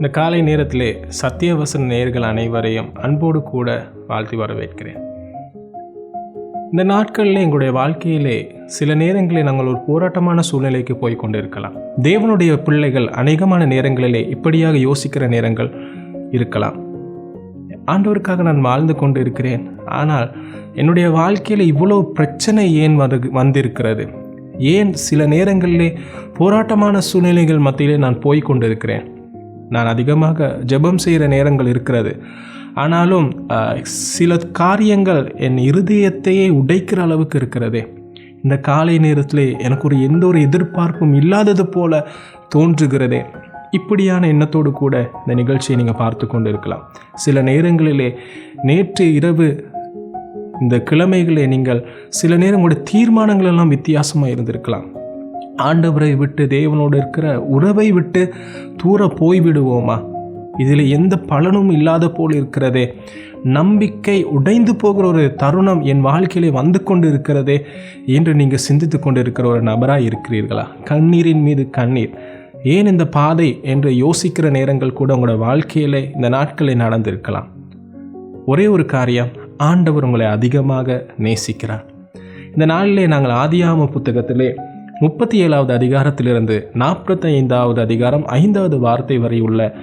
இந்த காலை நேரத்திலே சத்தியவசன நேர்கள் அனைவரையும் அன்போடு கூட வாழ்த்தி வரவேற்கிறேன். இந்த நாட்களில் எங்களுடைய வாழ்க்கையிலே சில நேரங்களில் நாங்கள் ஒரு போராட்டமான சூழ்நிலைக்கு போய் கொண்டிருக்கலாம். தேவனுடைய பிள்ளைகள் அநேகமான நேரங்களிலே இப்படியாக யோசிக்கிற நேரங்கள் இருக்கலாம். ஆண்டவருக்காக நான் வாழ்ந்து கொண்டு இருக்கிறேன் ஆனால் என்னுடைய வாழ்க்கையில் இவ்வளோ பிரச்சனை ஏன் வந்து வந்திருக்கிறது? ஏன் சில நேரங்களிலே போராட்டமான சூழ்நிலைகள் மத்தியிலே நான் போய் கொண்டிருக்கிறேன்? நான் அதிகமாக ஜெபம் செய்கிற நேரங்கள் இருக்கிறது. ஆனாலும் சில காரியங்கள் என் இருதயத்தையே உடைக்கிற அளவுக்கு இருக்கிறதே. இந்த காலை நேரத்திலே எனக்கு ஒரு எந்த ஒரு எதிர்பார்ப்பும் இல்லாதது போல தோன்றுகிறதே. இப்படியான எண்ணத்தோடு கூட இந்த நிகழ்ச்சியை நீங்கள் பார்த்து கொண்டு இருக்கலாம் சில நேரங்களிலே நேற்று இரவு இந்த கிழமைகளை நீங்கள் சில நேரம் உங்களுடைய தீர்மானங்கள் எல்லாம் வித்தியாசமாக இருந்திருக்கலாம். ஆண்டவரை விட்டு தேவனோடு இருக்கிற உறவை விட்டு தூர போய்விடுவோமா? இதில் எந்த பலனும் இல்லாத போல் இருக்கிறதே. நம்பிக்கை உடைந்து போகிற ஒரு தருணம் என் வாழ்க்கையிலே வந்து கொண்டு இருக்கிறதே என்று நீங்கள் சிந்தித்து கொண்டு இருக்கிற ஒரு நபராக இருக்கிறீர்களா? கண்ணீரின் மீது கண்ணீர். ஏன் இந்த பாதை என்று யோசிக்கிற நேரங்கள் கூட உங்களோட வாழ்க்கையிலே இந்த நாட்களில் நடந்திருக்கலாம். ஒரே ஒரு காரியம் ஆண்டவர் உங்களை அதிகமாக நேசிக்கிறார். இந்த நாளிலே நாங்கள் ஆதியாம புத்தகத்திலே முப்பத்தி ஏழாவது அதிகாரத்திலிருந்து நாற்பத்தி ஐந்தாவது அதிகாரம் ஐந்தாவது வார்த்தை வரை உள்ள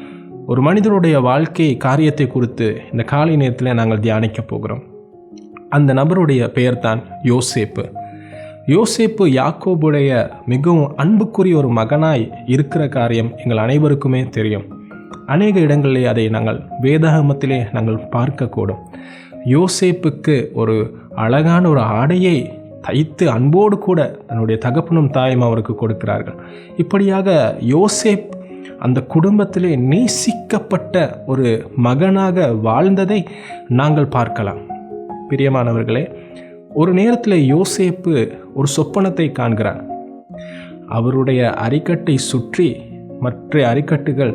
ஒரு மனிதனுடைய வாழ்க்கை காரியத்தை குறித்து இந்த காலை நேரத்தில் நாங்கள் தியானிக்க போகிறோம். அந்த நபருடைய பெயர்தான் யோசேப்பு. யோசேப்பு யாக்கோபுடைய மிகவும் அன்புக்குரிய ஒரு மகனாய் இருக்கிற காரியம் எங்கள் அனைவருக்குமே தெரியும். அநேக இடங்களிலே அதை நாங்கள் வேதாகமத்திலே நாங்கள் பார்க்கக்கூடும். யோசேப்புக்கு ஒரு அழகான ஒரு ஆடையை தைத்து அன்போடு கூட தன்னுடைய தகப்பனும் தாயும் அவருக்கு கொடுக்கிறார்கள். இப்படியாக யோசேப் அந்த குடும்பத்திலே நேசிக்கப்பட்ட ஒரு மகனாக வாழ்ந்ததை நாங்கள் பார்க்கலாம். பிரியமானவர்களே ஒரு நேரத்தில் யோசேப்பு ஒரு சொப்பனத்தை காண்கிறார் அவருடைய அரிக்கட்டை சுற்றி மற்ற அரிக்கட்டுகள்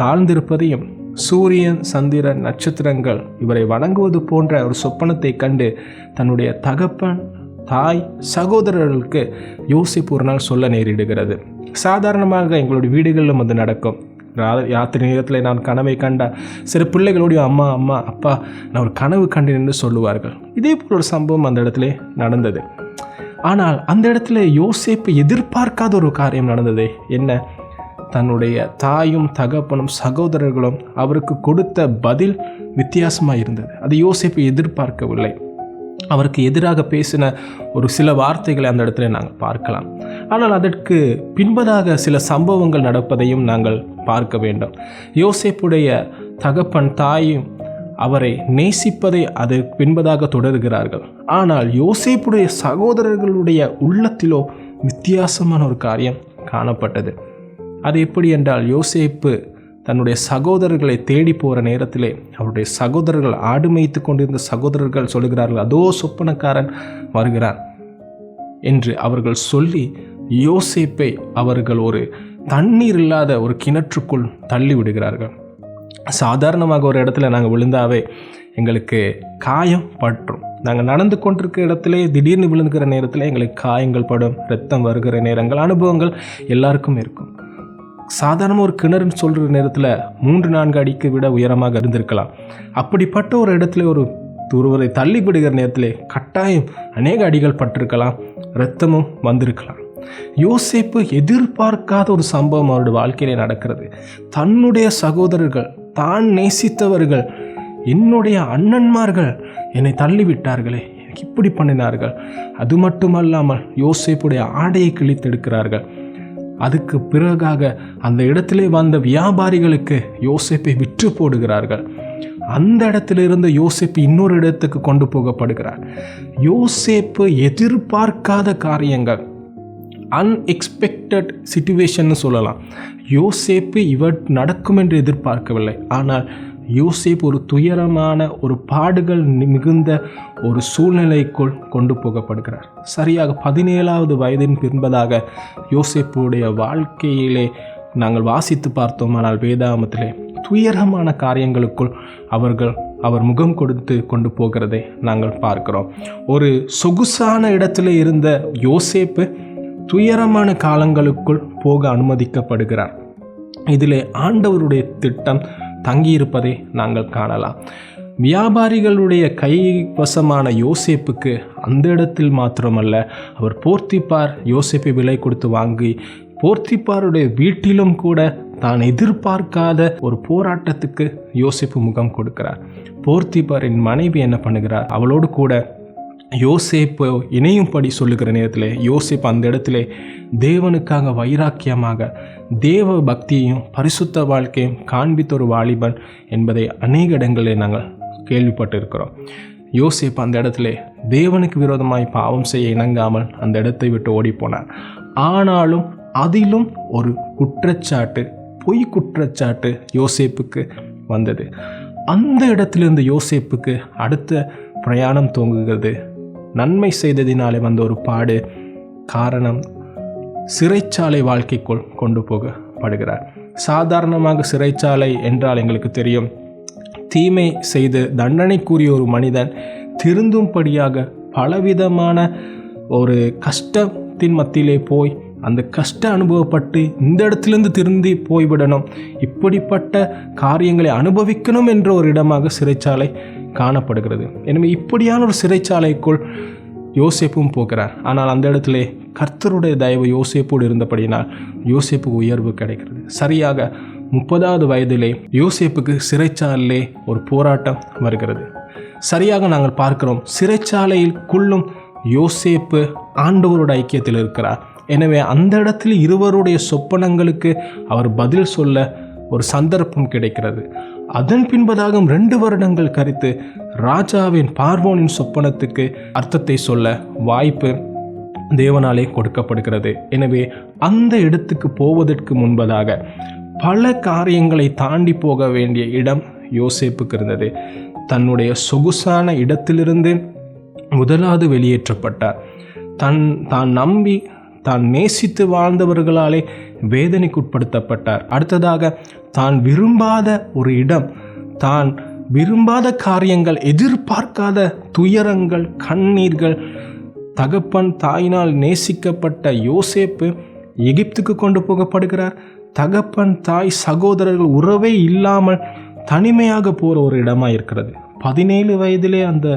தாழ்ந்திருப்பதையும் சூரியன் சந்திரன் நட்சத்திரங்கள் இவரை வணங்குவது போன்ற ஒரு சொப்பனத்தை கண்டு தன்னுடைய தகப்பன் தாய் சகோதரர்களுக்கு யோசிப்பு ஒரு நாள் சொல்ல நேரிடுகிறது. சாதாரணமாக எங்களுடைய வீடுகளிலும் அது நடக்கும். ரா- யாத்திரை நேரத்தில் நான் கனவை கண்டா சில பிள்ளைகளுடைய அம்மா அம்மா அப்பா நான் ஒரு கனவு கண்டேன் என்று சொல்லுவார்கள். இதே போல் ஒரு சம்பவம் அந்த இடத்துல நடந்தது. ஆனால் அந்த இடத்துல யோசிப்பு எதிர்பார்க்காத ஒரு காரியம் நடந்தது. என்ன? தன்னுடைய தாயும் தகப்பனும் சகோதரர்களும் அவருக்கு கொடுத்த பதில் வித்தியாசமாக இருந்தது. அது யோசேப்பு எதிர்பார்க்கவில்லை. அவருக்கு எதிராக பேசின ஒரு சில வார்த்தைகளை அந்த இடத்துல நாங்கள் பார்க்கலாம். ஆனால் அதற்கு பின்பதாக சில சம்பவங்கள் நடப்பதையும் நாங்கள் பார்க்க வேண்டும். யோசேப்புடைய தகப்பன் தாயும் அவரை நேசிப்பதை அது பின்பதாக தொடர்கிறார்கள். ஆனால் யோசேப்புடைய சகோதரர்களுடைய உள்ளத்திலோ வித்தியாசமான ஒரு காரியம் காணப்பட்டது. அது எப்படி என்றால் யோசேப்பு தன்னுடைய சகோதரர்களை தேடி போகிற நேரத்திலே அவருடைய சகோதரர்கள் ஆடு மேய்த்து கொண்டிருந்த சகோதரர்கள் சொல்லுகிறார்கள் அதோ சொப்பனக்காரன் வருகிறான். என்று அவர்கள் சொல்லி யோசிப்பை அவர்கள் ஒரு தண்ணீர் இல்லாத ஒரு கிணற்றுக்குள் தள்ளி விடுகிறார்கள். சாதாரணமாக ஒரு இடத்துல நாங்கள் விழுந்தாவே எங்களுக்கு காயம் பற்றும். நாங்கள் நடந்து கொண்டிருக்கிற இடத்துல திடீர்னு விழுந்துக்கிற நேரத்தில் எங்களுக்கு காயங்கள் படும் ரத்தம் வருகிற நேரங்கள் அனுபவங்கள் எல்லாருக்கும் இருக்கும். சாதாரண ஒரு கிணறுன்னு சொல்கிற நேரத்தில் மூன்று நான்கு அடிக்கு விட உயரமாக இருந்திருக்கலாம். அப்படிப்பட்ட ஒரு இடத்துல ஒரு ஒருவரை தள்ளி விடுகிற நேரத்திலே கட்டாயம் அநேக அடிகள் பட்டிருக்கலாம் இரத்தமும் வந்திருக்கலாம். யோசிப்பு எதிர்பார்க்காத ஒரு சம்பவம் அவருடைய வாழ்க்கையிலே நடக்கிறது. தன்னுடைய சகோதரர்கள் தான் நேசித்தவர்கள் என்னுடைய அண்ணன்மார்கள் என்னை தள்ளிவிட்டார்களே இப்படி பண்ணினார்கள். அது மட்டுமல்லாமல் யோசிப்புடைய ஆடையை கிழித்தெடுக்கிறார்கள். அதுக்கு பிறகாக அந்த இடத்திலே வந்த வியாபாரிகளுக்கு யோசிப்பை விற்று போடுகிறார்கள். அந்த இடத்திலிருந்து யோசிப்பு இன்னொரு இடத்துக்கு கொண்டு போகப்படுகிறார். யோசிப்பு எதிர்பார்க்காத காரியங்கள் அன்எக்ஸ்பெக்டட் சுச்சுவேஷன்னு சொல்லலாம். யோசேப்பு இவர் நடக்கும் என்று எதிர்பார்க்கவில்லை. ஆனால் யோசேப்பு ஒரு துயரமான ஒரு பாடுகள் மிகுந்த ஒரு சூழ்நிலைக்குள் கொண்டு போகப்படுகிறார். சரியாக பதினேழாவது வயதின் பின்பதாக யோசேப்புடைய வாழ்க்கையிலே நாங்கள் வாசித்து பார்த்தோமானால் வேதாமத்திலே துயரமான காரியங்களுக்குள் அவர்கள் அவர் முகம் கொடுத்து கொண்டு போகிறதை நாங்கள் பார்க்கிறோம். ஒரு சொகுசான இடத்துல இருந்த யோசேப்பு துயரமான காலங்களுக்குள் போக அனுமதிக்கப்படுகிறார். இதிலே ஆண்டவருடைய திட்டம் தங்கியிருப்பதை நாங்கள் காணலாம். வியாபாரிகளுடைய கைவசமான யோசேப்புக்கு அந்த இடத்தில் மாத்திரமல்ல அவர் போர்த்திப்பார் யோசேப்பை விலை கொடுத்து வாங்கி போர்த்திப்பாருடைய வீட்டிலும் கூட தான் எதிர்பார்க்காத ஒரு போராட்டத்துக்கு யோசிப்பு முகம் கொடுக்கிறார். போர்த்திப்பாரின் மனைவி என்ன பண்ணுகிறார்? அவளோடு கூட யோசேப்பை இணையும்படி சொல்லுகிற நேரத்தில் யோசேப் அந்த இடத்துல தேவனுக்காக வைராக்கியமாக தேவ பக்தியையும் பரிசுத்த வாழ்க்கையும் காண்பித்த ஒரு வாலிபன் என்பதை அநேக இடங்களில் நாங்கள் கேள்விப்பட்டு இருக்கிறோம் அந்த இடத்துல தேவனுக்கு விரோதமாய் பாவம் செய்ய இணங்காமல் அந்த இடத்தை விட்டு ஓடிப்போனார். ஆனாலும் அதிலும் ஒரு குற்றச்சாட்டு பொய் குற்றச்சாட்டு யோசேப்புக்கு வந்தது. அந்த இடத்திலிருந்து யோசேப்புக்கு அடுத்த பிரயாணம் தூங்குகிறது நன்மை செய்ததினாலே வந்த ஒரு பாடு காரணம் சிறைச்சாலை வாழ்க்கைக்குள் கொண்டு போகப்படுகிறார். சாதாரணமாக சிறைச்சாலை என்றால் எங்களுக்கு தெரியும். தீமை செய்து தண்டனைக்குரிய ஒரு மனிதன் திருந்தும்படியாக பலவிதமான ஒரு கஷ்டத்தின் மத்தியிலே போய் அந்த கஷ்ட அனுபவப்பட்டு இந்த இடத்துலேருந்து திருந்தி போய்விடணும். இப்படிப்பட்ட காரியங்களை அனுபவிக்கணும் என்ற ஒரு இடமாக சிறைச்சாலை காணப்படுகிறது. எனவே இப்படியான ஒரு சிறைச்சாலைக்குள் யோசேப்பும் போகிறார். ஆனால் அந்த இடத்துல கர்த்தருடைய தயவு யோசேப்போடு இருந்தபடியினால் யோசேப்புக்கு உயர்வு கிடைக்கிறது. சரியாக முப்பதாவது வயதிலே யோசேப்புக்கு சிறைச்சாலையிலே ஒரு போராட்டம் வருகிறது. சரியாக நாங்கள் பார்க்கிறோம் சிறைச்சாலைக்குள்ளும் யோசேப்பு ஆண்டவரோட ஐக்கியத்தில் இருக்கிறார். எனவே அந்த இடத்தில் இருவருடைய சொப்பனங்களுக்கு அவர் பதில் சொல்ல ஒரு சந்தர்ப்பம் கிடைக்கிறது. அதன் பின்பதாகும் ரெண்டு வருடங்கள் கரித்து ராஜாவின் பார்வோனின் சொப்பனத்துக்கு அர்த்தத்தை சொல்ல வாய்ப்பு தேவனாலே கொடுக்கப்படுகிறது. எனவே அந்த இடத்துக்கு போவதற்கு முன்பதாக பல காரியங்களை தாண்டி போக வேண்டிய இடம் யோசேப்புக்கு இருந்தது. தன்னுடைய சொகுசான இடத்திலிருந்து முதலாவது வெளியேற்றப்பட்டார். தன் தான் நம்பி தான் நேசித்து வாழ்ந்தவர்களாலே வேதனைக்குட்படுத்தப்பட்டார். அடுத்ததாக தான் விரும்பாத ஒரு இடம் தான் விரும்பாத காரியங்கள் எதிர்பார்க்காத துயரங்கள் கண்ணீர்கள். தகப்பன் தாயினால் நேசிக்கப்பட்ட யோசேப்பு எகிப்துக்கு கொண்டு போகப்படுகிறார். தகப்பன் தாய் சகோதரர்கள் உறவே இல்லாமல் தனிமையாக போகிற ஒரு இடமாக இருக்கிறது. பதினேழு வயதிலே அந்த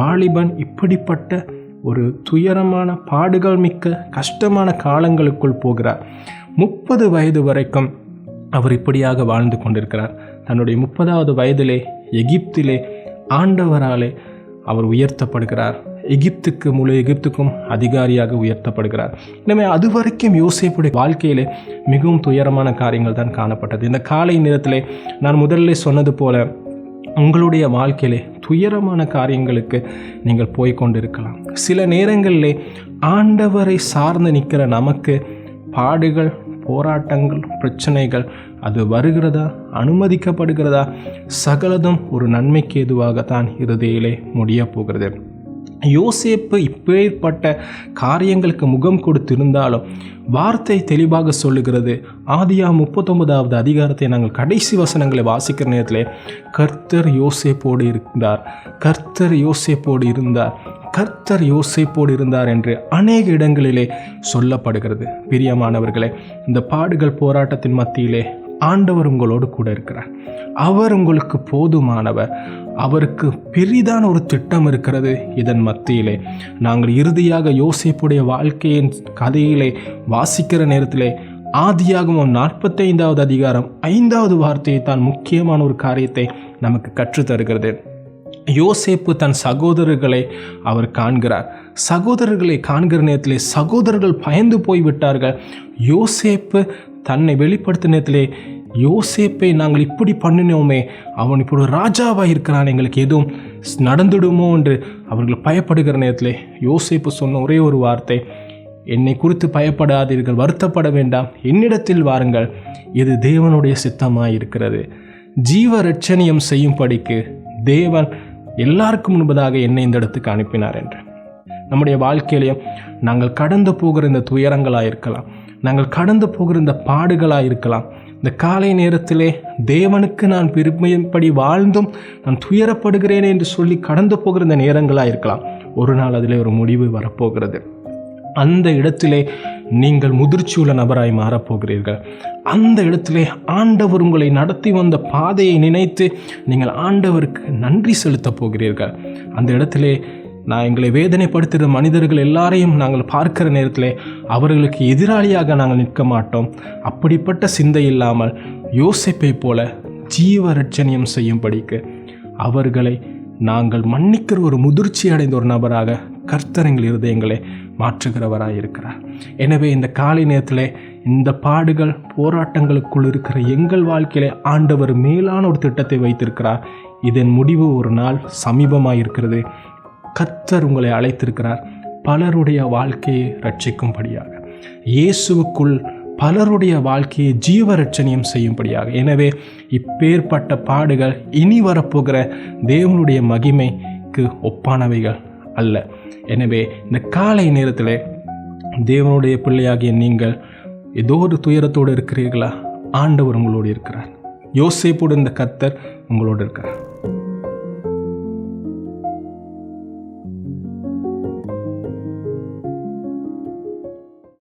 வாலிபன் இப்படிப்பட்ட ஒரு துயரமான பாடுகள் மிக்க கஷ்டமான காலங்களுக்குள் போகிறார். முப்பது வயது வரைக்கும் அவர் இப்படியாக வாழ்ந்து கொண்டிருக்கிறார். தன்னுடைய முப்பதாவது வயதிலே எகிப்திலே ஆண்டவராலே அவர் உயர்த்தப்படுகிறார். எகிப்துக்கு முழு எகிப்துக்கும் அதிகாரியாக உயர்த்தப்படுகிறார். எனவே அது வரைக்கும் யோசிப்புடைய வாழ்க்கையிலே மிகவும் துயரமான காரியங்கள் தான் காணப்பட்டது. இந்த காலை நேரத்திலே நான் முதல்ல சொன்னது போல உங்களுடைய வாழ்க்கையிலே துயரமான காரியங்களுக்கு நீங்கள் போய்கொண்டிருக்கலாம் சில நேரங்களிலே ஆண்டவரை சார்ந்து நிற்கிற நமக்கு பாடுகள் போராட்டங்கள் பிரச்சனைகள் அது வருகிறதா? அனுமதிக்கப்படுகிறதா? சகலதும் ஒரு நன்மைக்கு எதுவாகத்தான் இறுதியிலே முடிய போகிறது. யோசேப்பு இப்பேற்பட்ட காரியங்களுக்கு முகம் கொடுத்திருந்தாலும் வார்த்தை தெளிவாக சொல்லுகிறது. ஆதியா முப்பத்தொன்பதாவது அதிகாரத்தை நாங்கள் கடைசி வசனங்களை வாசிக்கிற நேரத்தில் கர்த்தர் யோசேப்போடு இருந்தார். கர்த்தர் யோசேப்போடு இருந்தார். கர்த்தர் யோசிப்போடு இருந்தார் என்று அநேக இடங்களிலே சொல்லப்படுகிறது. பிரியமானவர்களே இந்த பாடுகள் போராட்டத்தின் மத்தியிலே ஆண்டவர் உங்களோடு கூட இருக்கிறார். அவர் உங்களுக்கு போதுமானவர். அவருக்கு பெரிதான ஒரு திட்டம் இருக்கிறது. இதன் மத்தியிலே நாங்கள் இறுதியாக யோசிப்புடைய வாழ்க்கையின் கதையிலே வாசிக்கிற நேரத்திலே ஆதியாகவும் நாற்பத்தைந்தாவது அதிகாரம் ஐந்தாவது வார்த்தையை தான் முக்கியமான ஒரு காரியத்தை நமக்கு கற்றுத்தருகிறது. யோசேப்பு தன் சகோதரர்களை அவர் காண்கிறார். சகோதரர்களை காண்கிற நேரத்திலே சகோதரர்கள் பயந்து போய்விட்டார்கள். யோசேப்பு தன்னை வெளிப்படுத்தின நேரத்திலே யோசேப்பை நாங்கள் இப்படி பண்ணினோமே அவன் இப்படி ராஜாவாக இருக்கிறான் எங்களுக்கு எதுவும் நடந்துடுமோ? என்று அவர்கள் பயப்படுகிற நேரத்தில் யோசேப்பு சொன்ன ஒரே ஒரு வார்த்தை என்னை குறித்து பயப்படாதீர்கள் வருத்தப்பட வேண்டாம் என்னிடத்தில் வாருங்கள் இது தேவனுடைய சித்தமாக இருக்கிறது ஜீவ ரட்சணியம் செய்யும்படிக்கு தேவன் எல்லாருக்கும் முன்பதாக என்னை இந்த இடத்துக்கு அனுப்பினார் என்று. நம்முடைய வாழ்க்கையிலையும் நாங்கள் கடந்து போகிற இந்த துயரங்களாக இருக்கலாம் நாங்கள் கடந்து போகிற இந்த பாடுகளாக இருக்கலாம் இந்த காலை நேரத்திலே தேவனுக்கு நான் பெருமையின்படி வாழ்ந்தும் நான் துயரப்படுகிறேன் என்று சொல்லி கடந்து போகிற இந்த நேரங்களாக இருக்கலாம் ஒரு நாள் அதில் ஒரு முடிவு வரப்போகிறது. அந்த இடத்திலே நீங்கள் முதிர்ச்சியுள்ள நபராய் மாறப்போகிறீர்கள். அந்த இடத்திலே ஆண்டவர் உங்களை நடத்தி வந்த பாதையை நினைத்து நீங்கள் ஆண்டவருக்கு நன்றி செலுத்தப் போகிறீர்கள். அந்த இடத்திலே நான் எங்களை வேதனைப்படுத்துகிற மனிதர்கள் எல்லாரையும் நாங்கள் பார்க்கிற நேரத்தில் அவர்களுக்கு எதிராளியாக நாங்கள் நிற்க மாட்டோம். அப்படிப்பட்ட சிந்தை இல்லாமல் யோசிப்பை போல ஜீவ ரட்சணியம் செய்யும்படிக்கு அவர்களை நாங்கள் மன்னிக்கிற ஒரு முதிர்ச்சி அடைந்த ஒரு நபராக கர்த்தர் எங்கள் இருதயங்களை மாற்றுகிறவராக இருக்கிறார் எனவே இந்த காலை நேரத்தில் இந்த பாடுகள் போராட்டங்களுக்குள் இருக்கிற எங்கள் வாழ்க்கையிலே ஆண்டவர் மேலான ஒரு திட்டத்தை வைத்திருக்கிறார். இதன் முடிவு ஒரு நாள் சமீபமாக இருக்கிறது கர்த்தர் உங்களை அழைத்திருக்கிறார். பலருடைய வாழ்க்கையை ரட்சிக்கும்படியாக இயேசுவுக்குள் பலருடைய வாழ்க்கையை ஜீவரட்சணியம் செய்யும்படியாக. எனவே இப்பேற்பட்ட பாடுகள் இனி வரப்போகிற தேவனுடைய மகிமைக்கு ஒப்பானவைகள். அல்ல. எனவே இந்த காலை நேரத்தில் தேவனுடைய பிள்ளையாகிய நீங்கள் ஏதோ ஒரு துயரத்தோடு இருக்கிறீர்களா? ஆண்டவர் உங்களோடு இருக்கிறார். யோசிப்போடு இந்த கத்தர் உங்களோடு இருக்கிறார்